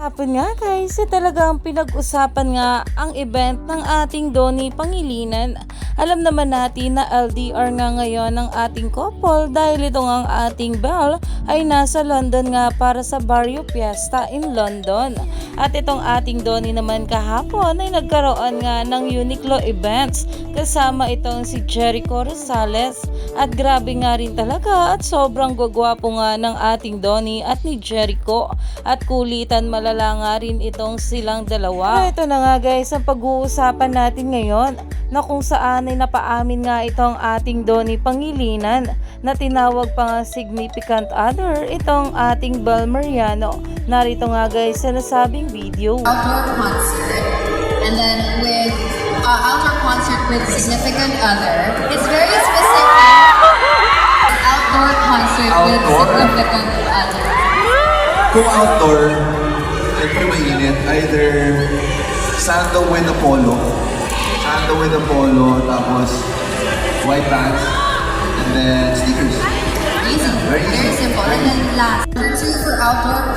Hapon nga guys, eh, talagang pinag-usapan nga ang event ng ating Donnie Pangilinan. Alam naman natin na LDR nga ngayon ng ating couple dahil ito nga ang ating Belle ay nasa London nga para sa Barrio Fiesta in London. At itong ating Donnie naman kahapon ay nagkaroon nga ng Uniqlo events kasama itong si Jericho Rosales. At grabe nga rin talaga at sobrang gwagwapo nga ng ating Donnie at ni Jericho. At kulitan malala nga rin itong silang dalawa. Pero ito na nga guys ang pag-uusapan natin ngayon na kung saan ay napaamin nga itong ating Donnie Pangilinan na tinawag pa nga significant other itong ating Bel Mariano. Narito nga guys sa nasabing video. outdoor concert and then with uh, outdoor concert with significant other. It's very specific. Outdoor concert with Outdoor? Kung outdoor, syempre mainit, either sandal with a polo, sandal with a polo, tapos white pants, and then sneakers. Easy. Very. Very simple. And then last, number two for outdoor.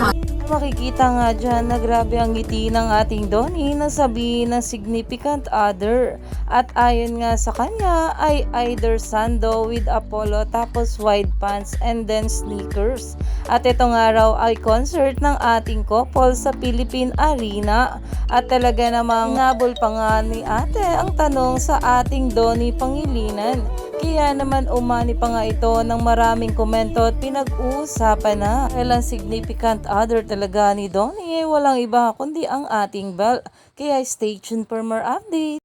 Makikita nga dyan na grabe ang ngiti ng ating Donnie na sabihin ng significant other. At ayon nga sa kanya ay either sando with Apollo tapos wide pants and then sneakers. At ito nga raw ay concert ng ating couple sa Philippine Arena. At talaga namang nabol pa nga ni ate ang tanong sa ating Donnie Pangilinan. Kaya naman umani pa nga ito ng maraming komento at pinag-uusapan na. Dahil ang significant other talaga ni Donnie eh, walang iba kundi ang ating Belle. Kaya stay tuned for more updates.